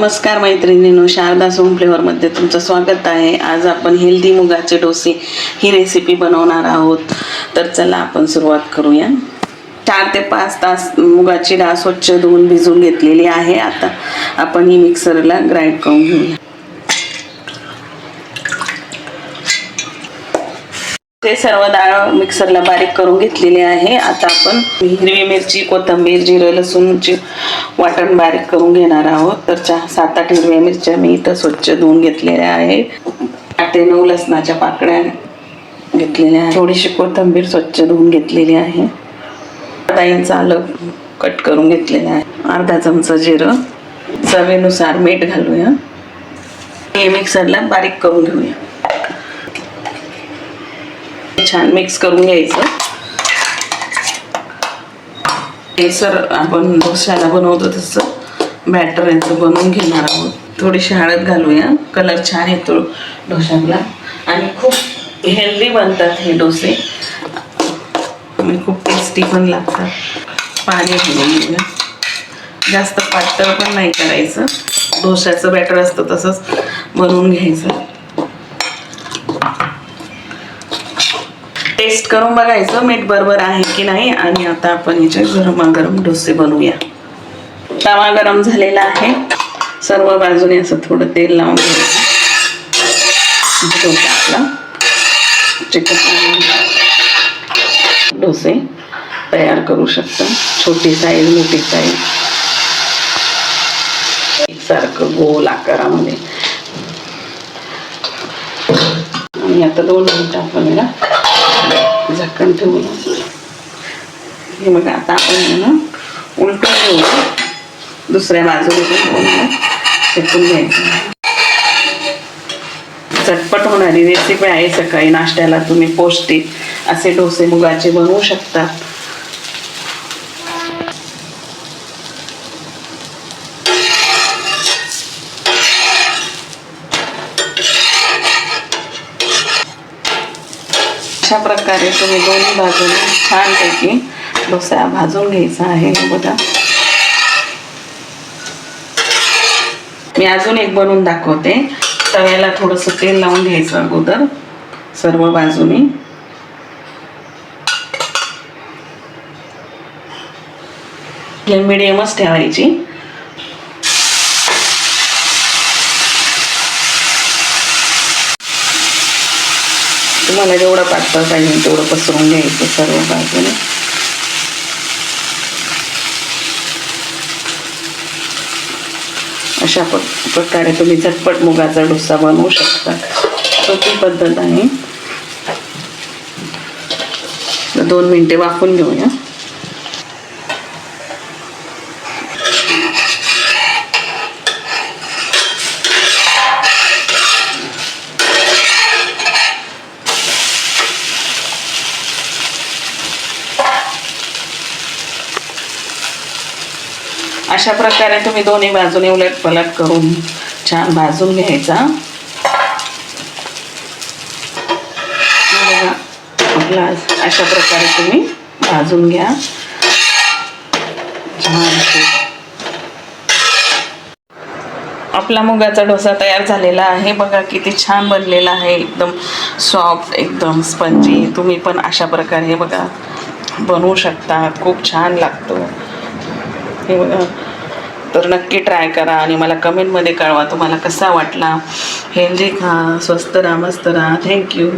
नमस्कार मैत्रिणींनो शारदा सोम फ्लेवरमध्ये तुमचं स्वागत आहे. आज आपण हेल्दी मुगाचे डोसे ही रेसिपी बनवणार आहोत. तर चला आपण सुरुवात करूया. चार ते पाच तास मुगाची डाळ स्वच्छ धुवून भिजून घेतलेली आहे. आता आपण ही मिक्सरला ग्राइंड करून घेऊया. ते सर्व डाळ मिक्सरला बारीक करून घेतलेली आहे. आता आपण हिरवी मिरची कोथिंबीर जिरं लसूणची वाटण बारीक करून घेणार आहोत. तर चहा सात आठ हिरव्या मिरच्या मी इथं स्वच्छ धुवून घेतलेल्या आहे. आठ ते नऊ लसणाच्या पाकळ्या घेतलेल्या आहे थोडीशी कोथिंबीर स्वच्छ धुवून घेतलेली आहे. अर्धा इंच आलं कट करून घेतलेलं आहे. अर्धा चमचा जिरं. चवीनुसार मीठ घालूया. हे मिक्सरला बारीक करून घेऊया. छान मिक्स करून घ्यायचं. हे सर आपण डोश्याला बनवतो तसं. बॅटर यांचं बनवून घेणार आहोत. थोडीशी हळद घालूया. कलर छान येतो डोशाला आणि खूप हेल्दी बनतात हे डोसे. आणि खूप टेस्टी पण लागतात. पाणी घालून घेऊया. जास्त पातळ पण नाही करायचं. डोश्याचं बॅटर असतं तसंच बनवून घ्यायचं. टेस्ट करून बघायचं मीठ बरोबर आहे की नाही? आणि आता आपण याचे गरमागरम डोसे बनवूया. तवा गरम झालेला आहे. सर्व बाजूने असं थोडं तेल लावून घ्यायचं. डोसा आपला चिकन डोसे तयार करू शकता. छोटी साईज मोठी साईज एकसारखं गोल आकारामध्ये. आणि आता दोन मिनिटं आपण याला झाकण ठेवूया हे बघा आता आपण आहे ना उलटून दुसऱ्या बाजूला पण शेकून घ्यायचं झटपट होणारी रेसिपी आहे सकाळी नाश्त्याला तुम्ही पौष्टिक असे डोसे मुगाचे बनवू शकता. अशा प्रकारे तुम्ही दोन्ही बाजूने छानपैकी डोसा भाजून घ्यायचा आहे. बघा. मी अजून एक बनवून दाखवते. तव्याला थोडंसं तेल लावून घ्यायचं अगोदर सर्व बाजूनी. फ्लेम मिडियमच ठेवायची. तुम्हाला जेवढं पातळ पाहिजे तेवढं पसरून घ्यायचं सर्व बाजूने अशा प प्रकारे तुम्ही झटपट मुगाचा डोसा बनवू शकता. सोपी पद्धत आहे. दोन मिनिटे वाफून घेऊया. अशा प्रकारे तुम्ही दोन्ही बाजूने उलट पलट करून छान भाजून घ्यायचा. बघा, आपला अशा प्रकारे तुम्ही भाजून घ्या. आपला मुगाचा डोसा तयार झालेला आहे. बघा किती छान बनलेला आहे. एकदम सॉफ्ट एकदम स्पंजी तुम्ही पण अशा प्रकारे बघा बनवू शकता. खूप छान लागतो. हे बघा तर नक्की ट्राय करा आणि मला कमेंटमध्ये कळवा तुम्हाला कसा वाटला. हेल्दी खा स्वस्त राहा. मस्त राहा थँक्यू